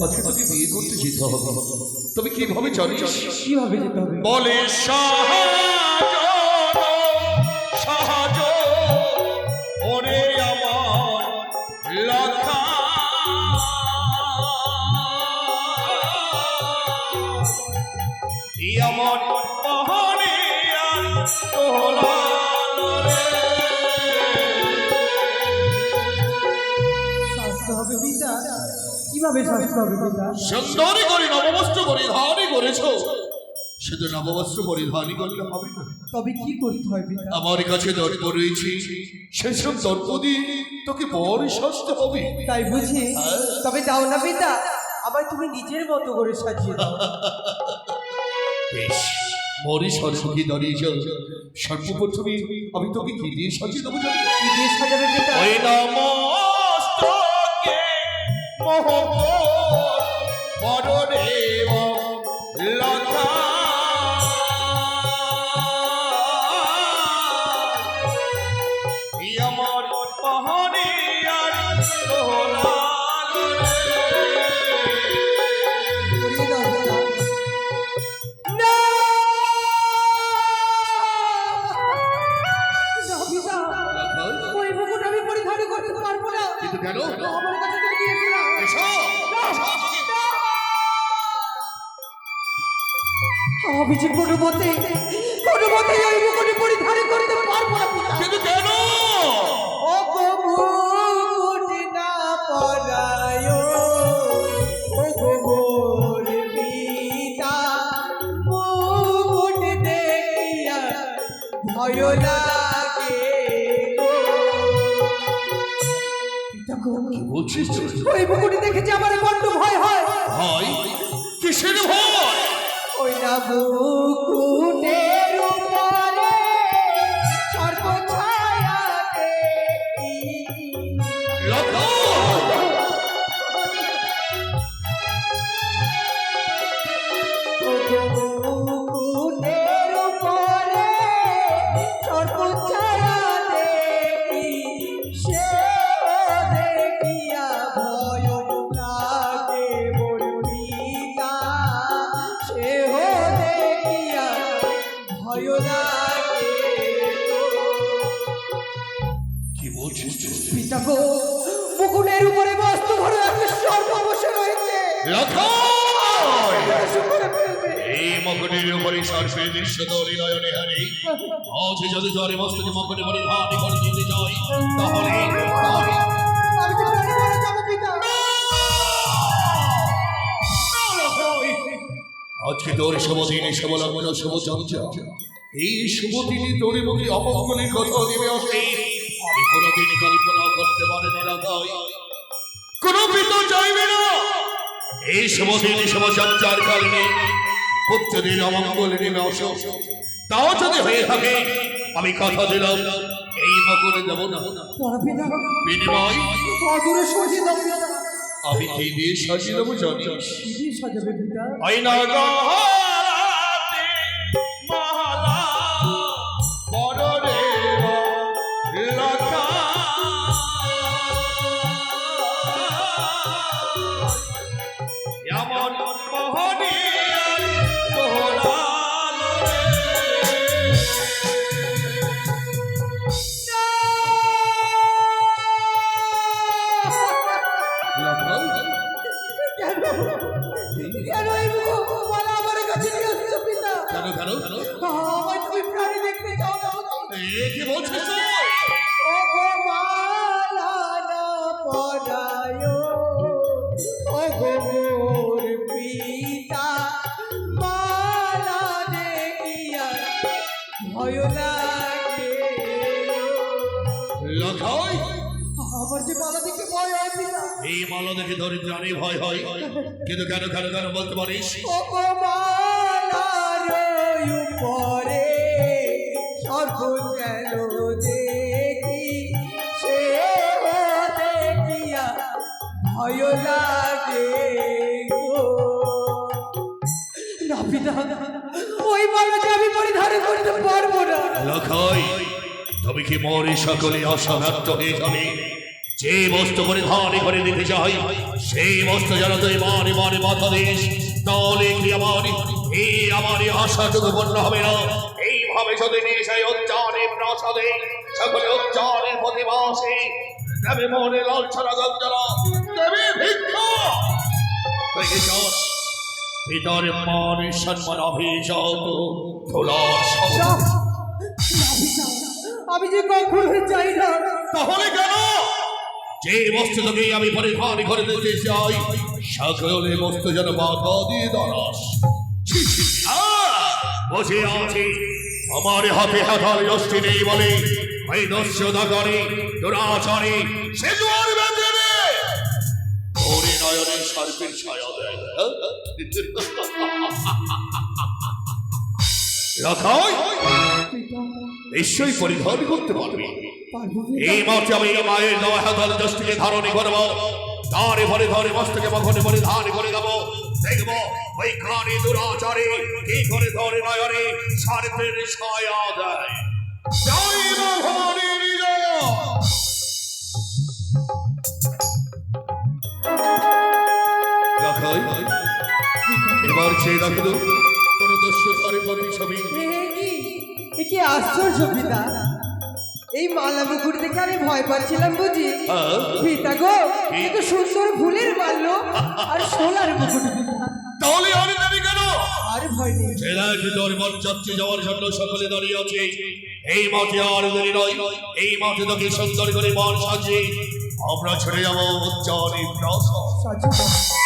তাকে বিয়ে করতে যেতে হবে। তবে কীভাবে চলিস কীভাবে যেতে হবে? বলে সাহা সুন্দরী করে নববস্ত্র পরিধানই করেছ। শুধু নববস্ত্র পরিধানই করলে হবে না। তবে কি করতে হয় পিতা? আমার কাছে দর্প রয়েছে। সেসব দর্প দিয়ে তোকে বড় সস্তে হবে। তাই বুঝি? তবে দাও না পিতা আবার তুমি নিজের মতো করে সাজিয়ে বেশ মরে সরস্বতী দাঁড়িয়ে যাও। সর্বপ্রথমে আমি তোকে কি দিয়ে সাজিয়ে দেবো কি দিয়ে সাজাবে পিতা? মোহমোর বড়দেব লতা। আমি যে কোনো মতে কোনো মতে ওই মুকুটি পরিধান করতে পারব না পিতা। কিন্তু কেন? ও গো মুকুট না পরায় ও গো মোর পিতা মুকুট দেখিয়া ভয় লাগে। পিতা গো, কি বলছিস? ওই মুকুটি দেখেছি আমার বড্ড ভয় হয়। ভয় কিসের ভয়? ওই না বুকুটের সর্ষে নয়নে হারি। আজ যদি তোর মস্তকে মকটে পরে করে দিতে যাই, তাহলে আমি তো প্রাণে মারা যাব পিতা আজকে তোর শুভ দিনে শুভ লগ্ন শুভ চঞ্চা এই শুভ দিনে তোর মুখে অপঙ্গলের কথা নেমে আসে। আমি কোনোদিন কল্পনা করতে পারি না লতাই। কোনো পিতা চাইবে না। এই শুভ দিনে শুভ চঞ্চার কারণে পুত্রদের অমঙ্গল নেমে আসো তাও যদি হয়ে থাকে আমি কথা দিলাম এই মকরে দেব না। বিনিময়। আমি কি দিয়ে সাজিয়ে দেবো জানিস কি দিয়ে সাজাবে পিতা আইনা কেন কেন কেন আমায় তুমি প্রাণী দেখতে চাও না? এ কি বলছিস ও গো মালা না পরায় ও গো মোর পিতা মালা দেখিয়া ভয় লাগে। লখাই আমার যে মালা দেখে ভয় হয় এই মালা দেখে ধরে জানি ভয় হয়। কিন্তু কেন কেন কেন বলতে পারিস? ও পারব না লখাই তবে কি মরে সকলে অসমাপ্ত হয়ে যাবে? যে বস্তু করে দিতে চাই সেই বস্তু যেন তুই মানে মানে দিস। তাহলে কি আমার এই আমার আশাটুকু পূর্ণ হবে না? এইভাবে যদি নিয়ে যাই উচ্চারণে প্রাসাদে সকলে দেবে মনে লালছানা গঞ্জনা দেবে ভিক্ষা। ভিতরে মান সম্মান পিতা, আমি যে কখনোই চাই না। তাহলে কেন? যে বস্তু তোকে আমি পরিধান করে দিতে চাই, সকলে বস্তু যেন বাধা দিয়ে দাঁড়াস! বসে আছি। আমার হাতে হাতার যষ্টি নেই বলে এই দস্যতা করে, দুরাচারে, সে জোয়ার বেঁধে ওরে নয়নে সর্পের ছায়া দেয়। রাখাই নিশ্চয়ই পরিধান করতে পারবি। এই মাঠে আমি মায়ের দেওয়া হাতাল দশটিকে ধারণে করব। ধরে ভরে ধরে মস্তকে মখনে ভরে ধার করে দেব। দেখব ওই কানে দুরাচারে কি করে ধরে নয়নে সার্থের ছায়া দেয় জয় এবার চেয়ে রাখল কোন দস্যু ধরে প্রতি ছবি এ কি আশ্চর্য পিতা? এই মালা মুকুট দেখে আমি ভয় পাচ্ছিলাম বুঝি। পিতা গো এ তো সুন্দর ফুলের মাল্য আর সোনার মুকুট। তাহলে অনেক কেন? আর ভয় নেই। জেলার ভিতর মন যাত্রী যাওয়ার জন্য সকলে দাঁড়িয়ে আছে। এই মাঠে আর দেরি নয়। এই মাঠে তোকে সুন্দর করে মন সাজিয়ে আমরা ছেড়ে যাব উচ্চারণে প্রাসাদ।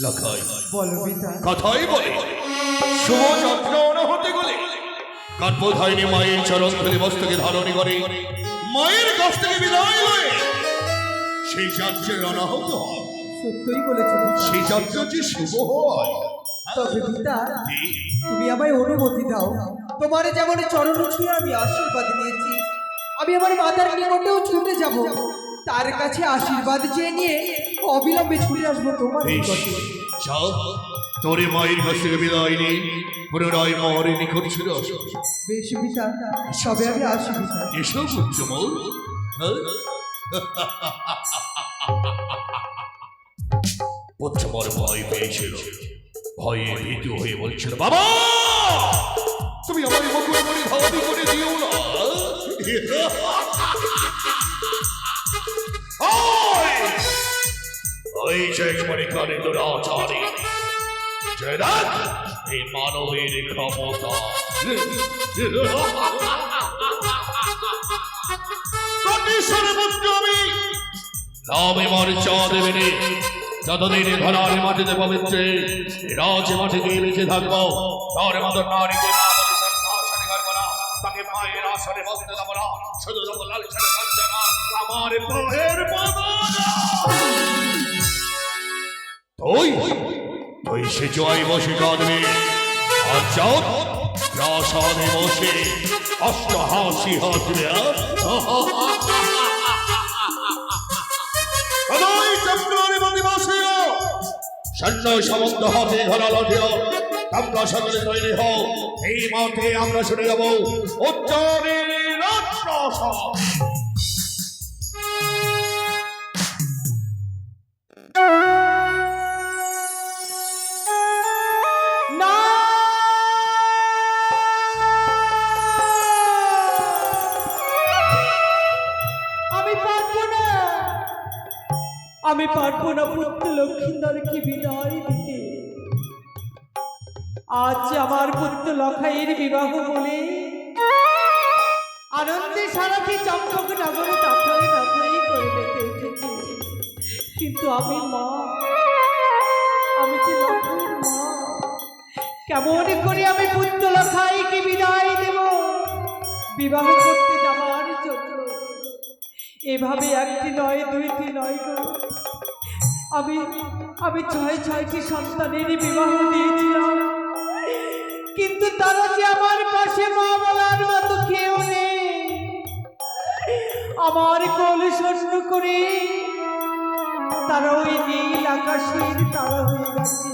লখাই কথাই বলে শুভ যাত্রা অনাহতে গলে। মায়ের চরণ ধরে বস্তুকে ধারণ করে মায়ের কাছ থেকে বিদায় লয়ে। সেই হয়। সত্যই বলেছ সেই যাত্রা যে শুভ হয়। তবে পিতা তুমি আমায় অনুমতি দাও। তোমার যেমন চরণ ছুঁয়ে আমি আশীর্বাদ নিয়েছি। আমি আমার মাতার নিকটেও ছুটে যাব। তার কাছে আশীর্বাদ চেয়ে নিয়ে অবিলম্বে ছুটে আসব তোমার যাও। তোরে মায়ের কাছ থেকে বিদায় নেই পুনরায় মহরে নিকট ছুটে আসো। বেশ পিতা। সবে আমি আসি পিতা। এসব উচ্চমল উচ্চমর ভয় পেয়েছিল। ভয়ে ভীতু হয়ে বলছিল বাবা! তুমি আমার করে ধাওয়াতি করে দিও না। ওই শেষ কানে দুরাচারে জয়রাজ এই মানবের ক্ষমতা। পুত্র আমি নামে মর্চা দেবে যতদিন ধরার মাটিতে পবিত্র রাজ মাঠে গিয়ে বেঁচে থাকব। তার মতো নারীকে মা বলে সন্ন্যাসনে করব না তাকে মায়ের আসনে বসতে দেবো না শুধু লাল ছেড়ে আমার পায়ের পাদনা তুই তুই সে জয় বসে কাঁদবে আর যাও, প্রাসাদে বসে অষ্ট হাসি হাসবে সৈন্য সমস্ত হাতে ঘোরা লঠিও তোমরা সকলে তৈরি হও। এই মাঠে আমরা শুনে যাব। উচ্চারণের রাজপ্রাসাদ লক্ষ্মীন্দরকে বিদায় দিতে? আজ আমার পুত্র লখাইয়ের বিবাহ বলে আনন্দে সারাটি চম্পক নগরে তাতাই তাতাই করে বেঁধে উঠেছে। কিন্তু আমি মা, আমি যে লক্ষ্মীর মা, কেমন করে আমি পুত্র লখাইকে বিদায় দেব? বিবাহ করতে যাবার জন্য এভাবে একটি নয়, দুইটি নয় গো। আমি আমি ছয় ছয়টি সন্তানের বিবাহ দিয়েছিলাম? কিন্তু তারা যে আমার পাশে মা বলার মতো কেউ নেই। আমার কোল শস্য করে তারা ওই নীল আকাশের তারা হয়ে গেছে।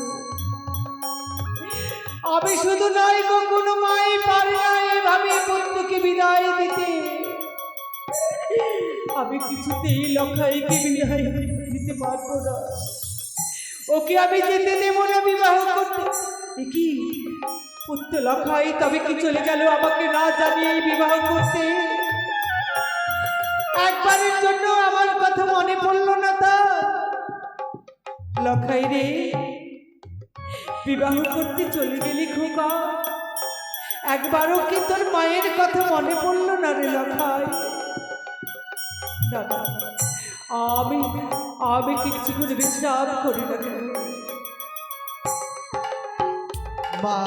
আমি শুধু নয় গো কোনো মাই পারে না এভাবে পুত্রকে বিদায় দিতে। আমি কিছুতেই লখাইকে বিদায় দিতে পারব না। ওকে আমি যেতে দেবো না, বিবাহ করতে। কি? পুত্র লখাই তবে কি চলে গেল আমাকে না জানিয়ে বিবাহ করতে? একবারের জন্য আমার কথা মনে পড়ল না তার লখাই রে, বিবাহ করতে চলে গেলি খোকা। একবারও কি তোর মায়ের কথা মনে পড়ল না রে লক্ষাই দাদা আমি আমি কিছু করে বিশ্রাম করি না কেন? মা।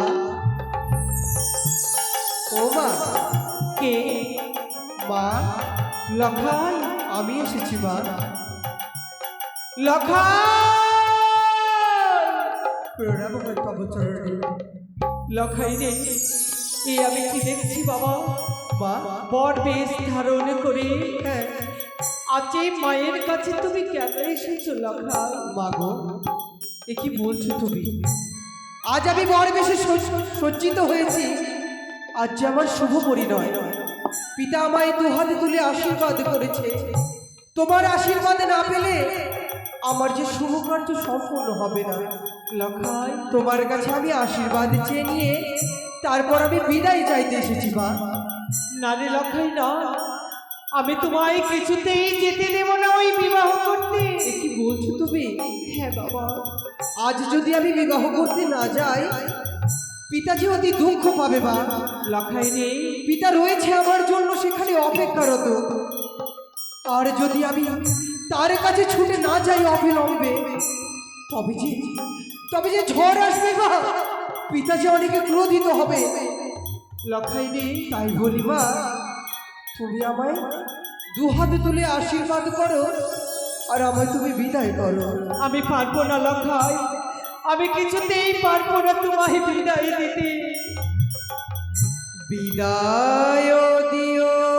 ও মা। কে? মা। লখাই আমি এসেছি মা। লখাই! প্রণাম পবচরণে লখাই রে এই আমি কি দেখছি বাবা? মা। বর বেশ ধারণ করে হ্যাঁ। আজ এই মায়ের কাছে তুমি কেন এসেছ লখাই মা গো এ কি বলছো তুমি? আজ আমি বর বেশি সজ্জ- সজ্জিত হয়েছি। আজ যে আমার শুভ পরিণয়। পিতা আমায় দু হাতে তুলে আশীর্বাদ করেছে। তোমার আশীর্বাদ না পেলে আমার যে শুভ কার্য সম্পূর্ণ হবে না। লখাই তোমার কাছে আমি আশীর্বাদ চেয়ে নিয়ে তারপর আমি বিদায় চাইতে এসেছি মা। না রে লখাই না। আমি তোমায় কিছুতেই যেতে দেব না ওই বিবাহ করতে। কি বলছো তুমি? হ্যাঁ বাবা। আজ যদি আমি বিবাহ করতে না যাই পিতাজি অতি দুঃখ পাবে বা লখাই রে পিতা রয়েছে আমার জন্য সেখানে অপেক্ষারত। আর যদি আমি তার কাছে ছুটে না যাই অবিলম্বে তবে যে তবে যে ঝড় আসবে মা পিতাজি অনেকে ক্রোধিত হবে। লখাই রে তাই বলি মা তুমি আমায় দু হাতে তুলে আশীর্বাদ করো আর আমায় তুমি বিদায় করো। আমি পারব না লখাই আমি কিছুতেই পারব না তোমায় বিদায় দিতে। বিদায় দিও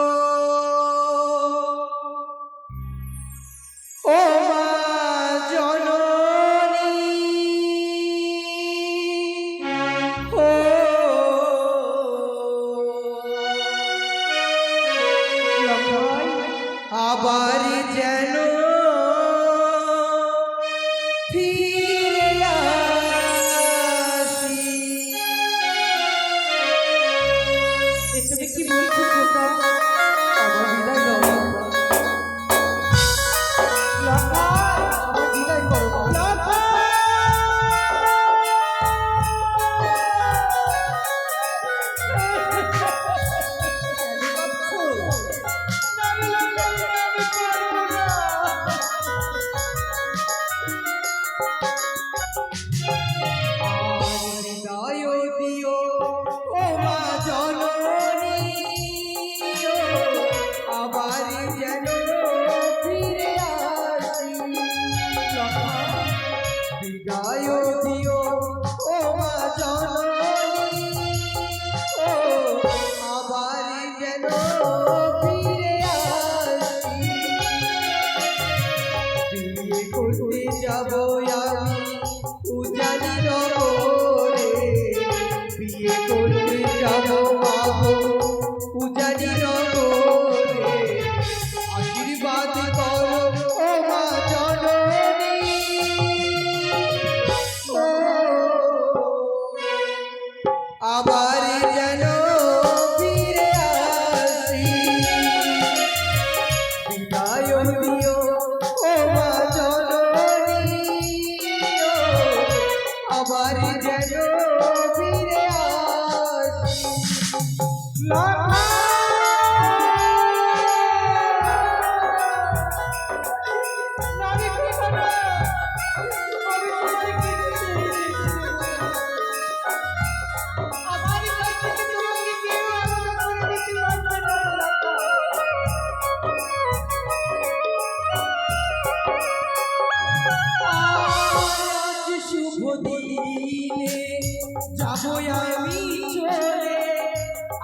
আমি ছেলে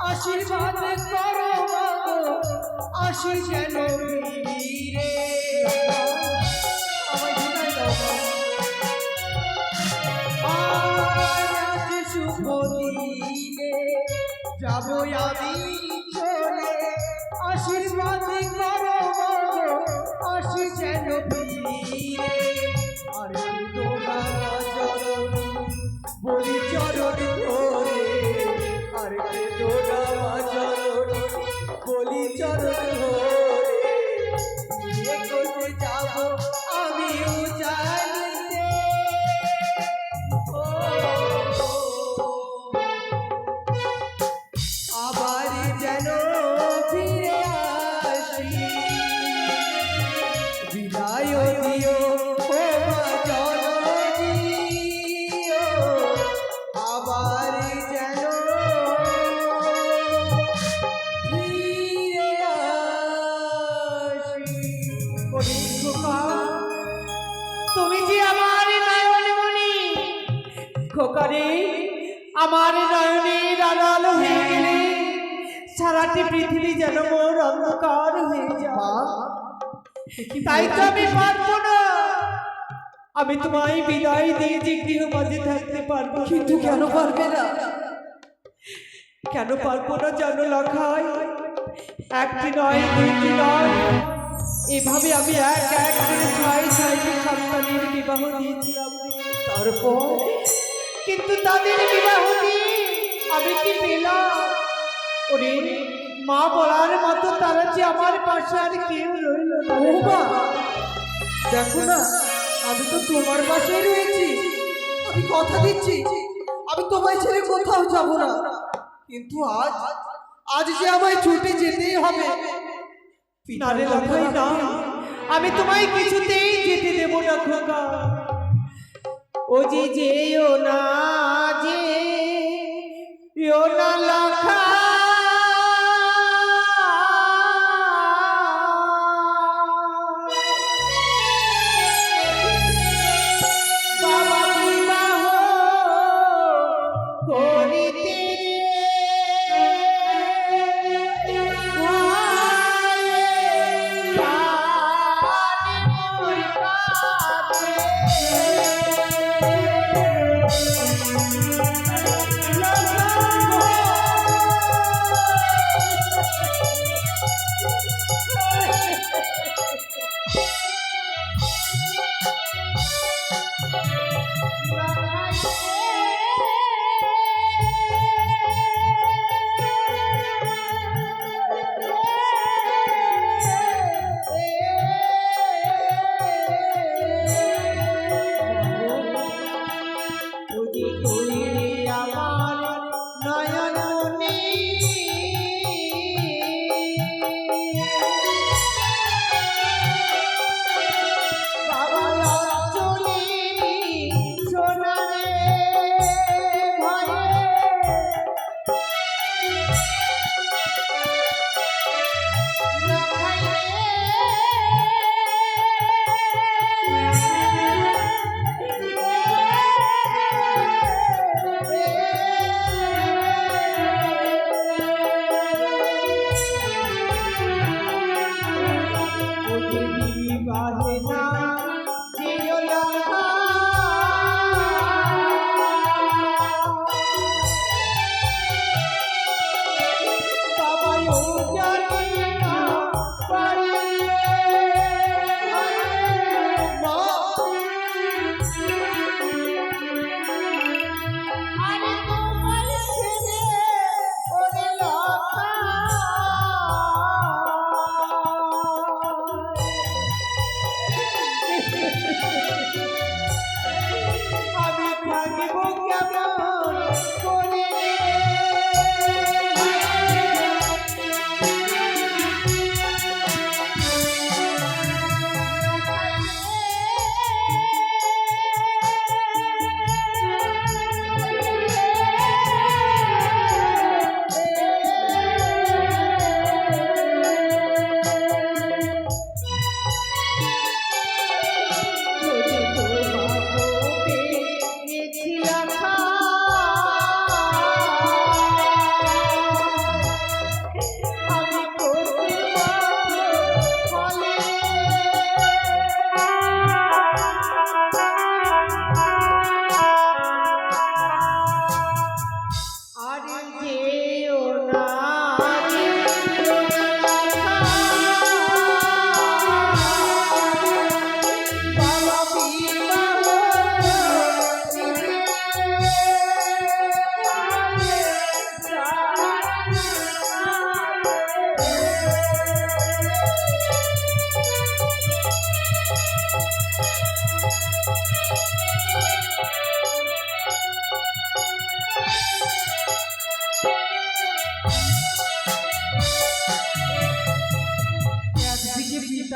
আশীর্বাদ করো আসি রে যাব আশীর্বাদ করো আমার নয়নের আড়াল হয়ে গেলে সারাটি পৃথিবী যেন মোর অন্ধকার হয়ে যায়। তাই তো আমি পারব না। আমি তোমায় বিদায় দিয়ে যে গৃহ মাঝে থাকতে পারব কিন্তু কেন পারবে না? কেন পারব না জানো লখাই? একটি নয় দুইটি নয়। এভাবে আমি এক এক করে ছয় ছয়টি সন্তানের বিবাহ দিয়েছিলাম। তারপর? কিন্তু তাদের বিবাহ দিয়ে আমি কি পেলাম? ওরে মা বলার মতো তারা যে আমার পাশে আর কেউ রইল না দেখো না আমি তো তোমার পাশেই রয়েছি। আমি কথা দিচ্ছি আমি তোমায় ছেড়ে কোথাও যাব না। কিন্তু আজ আজ যে আমায় ছুটে যেতেই হবে না রে লখাই না। আমি তোমায় কিছুতেই যেতে দেব না খোকা। ও যে যেও না যে না লখা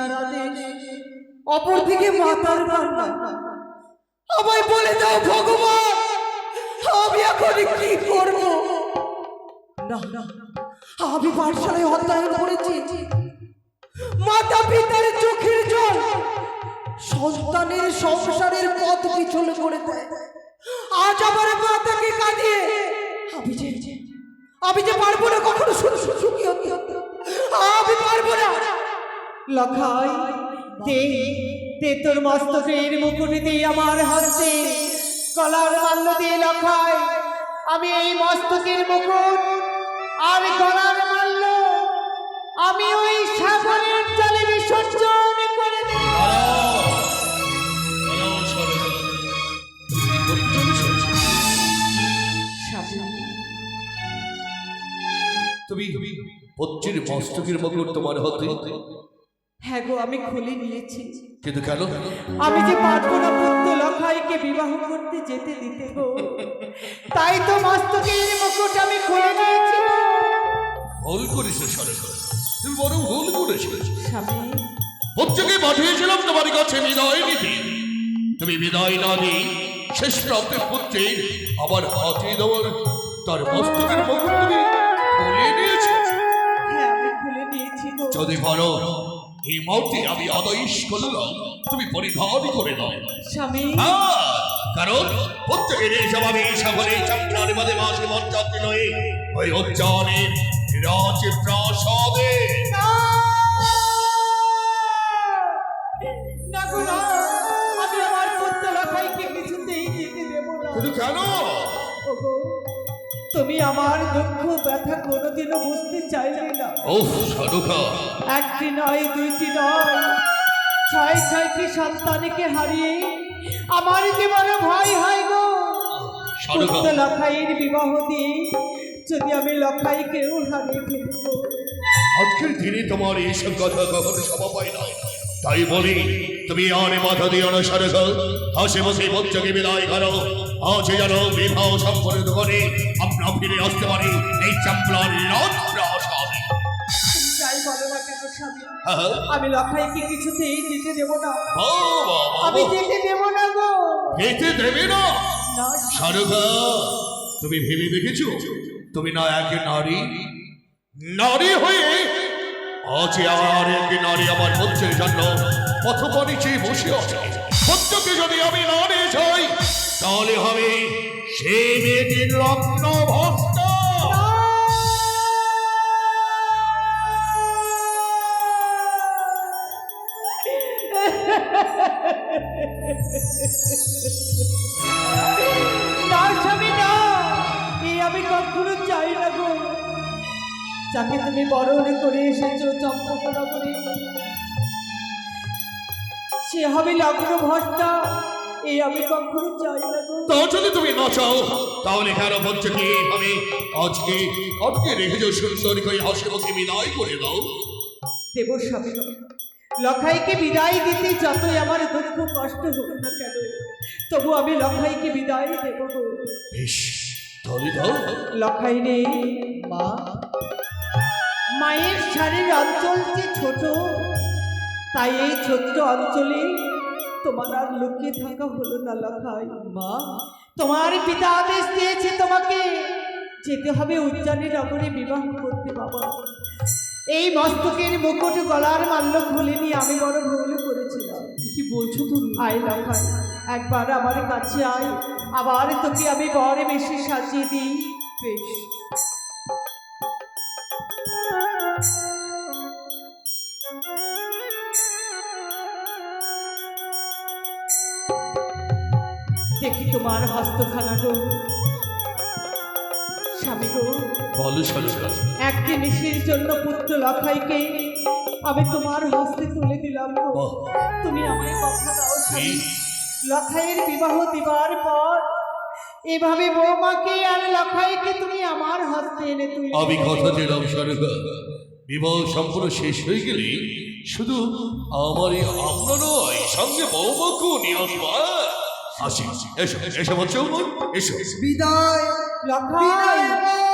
পিতার আদেশ অপরদিকে মাতার কান্না আমায় বলে দাও, ভগবান, আমি এখন কি করব? না না, আমি পাঠশালায় অধ্যয়ন করেছি। মাতা পিতার চোখের জল সন্তানের সংসারের পথ পিছল করে দেয়। আজ আমার মাতাকে কাঁদিয়ে আমি যে আমি যে পারব না, কখনো শুধু সুখী হতে আমি পারব না। লখাই দে দে তোর মস্তকের মুকুট দিয়ে আমার হাতে গলার মাল্য দিয়ে লখাই আমি এই মস্তকের মুকুট আর গলার মাল্য আমি ওই সাগরের জলে বিসর্জন করে তুমি পত্রির মস্তকের মকুট তোমার হাতে হ্যাঁ গো আমি খুলে নিয়েছি। কিন্তু কেন? আমি যে পারব না পুত্র লখাইকে বিবাহ করতে যেতে দিতে গো। তাই তো মস্তকের মুকুট আমি খুলে নিয়েছি। ভুল সরকার তুমি বড় ভুল করেছ। স্বামী। প্রত্যেকে পাঠিয়েছিলাম তোমার কাছে বিদায় নিতে। তুমি বিদায় না দিই শেষ প্রাপ্তে পুত্রের আবার হাতে দেওয়ার তার মস্তকের মুকুট তুমি খুলে নিয়েছো। হ্যাঁ নিয়েছি যদি পারো এই মুহূর্তে আমি আদেশ করলাম তুমি পরিধান করে দাও। স্বামী। কারণ প্রত্যেকের আমি সকলে চামড়ার মধ্যে মাসে মঞ্চাতে নয়। ওই উচ্চারণের রাজ প্রাসাদে! না। আমার দুঃখ ব্যথা কোনোদিনও বুঝতে চাইলে না। ওহ সাধুকা। একটি নয় দুইটি নয় ছয় ছয়টি সন্তানকে হারিয়ে আমার জীবনে ভয় হয় গো। পুত্র লখাইয়ের বিবাহ দিয়ে যদি আমি লখাইকেও হারিয়ে ফেলব আজকের দিনে তোমার এইসব কথা কখনো সভা পায় না তাই বলি তুমি আর মাথা দিও না সারসা হাসে বসে বাচ্চাকে বিদায় করো। আজ যেন বিবাহ সম্পন্ন করে আমরা ফিরে আসতে পারি। এই চাম্পলার রাজ প্রাসাদে তুমি যাই বলো না কেন স্বামী? হ্যাঁ, আমি লখাইকে কিছুতেই যেতে দেব না। আমি যেতে দেব না গো। যেতে দেবে না? না তুমি ভেবে দেখেছ? তুমি না এক নারী? নারী হয়ে আজ আর এক নারী আমার পুত্রের জন্য পথপনি চেয়ে বসে আছে। পুত্রকে যদি আমি না নিয়ে যাই, তাহলে হবে সে মেয়েটির রত্ন ভক্ত। না না এই আমি কখনো চাই না গো। যাকে তুমি বরণ করে এসেছ চম্পকনা করে সে হবে লগ্ন ভট্টা। এই আমি কখনো চাই না তা যদি তুমি না চাও তাহলে কেন পুত্রকে আমি আজকে আটকে রেখেছো সুন্দর করে হাসি মুখে বিদায় করে দাও। দেব স্বামী লখাইকে বিদায় দিতে যতই আমার দুঃখ কষ্ট হোক না কেন তবু আমি লখাইকে বিদায় দেব বেশ তাহলে দাও। লখাই নেই মা। মায়ের শাড়ির অঞ্চল যে ছোট তাই এই ছোট্ট অঞ্চলে তোমার আর লুকিয়ে থাকা হলো না লখাই মা। তোমার পিতা আদেশ দিয়েছে তোমাকে যেতে হবে উজ্জানি নগরে বিবাহ করতে বাবা। এই মস্তকের মুকুট গলার মাল্য খুলে নিয়ে আমি বড় ভুল করেছিলাম। কি বলছো তুমি? আয় লখাই একবার আমার কাছে আয়। আবার তোকে আমি বরে বেশি সাজিয়ে দিই। বেশ। তোমার হস্তখানা গো স্বামী গো বলো একটি নিশির জন্য পুত্র লখাইকে আমি তোমার হস্তে তুলে দিলাম গো। তুমি আমায় কথা দাও স্বামী। লখাইয়ের বিবাহ দিবার পর এভাবে বৌমাকে আর লখাইকে তুমি আমার হস্তে এনে তুলে আমি কথা দিলাম বিবাহ সম্পূর্ণ শেষ হয়ে গেলে শুধু আমার নয় সঙ্গে বৌমাকেও নিয়ে আসব? আসি এসো এসো বলছো? এসো বিদায় লখাই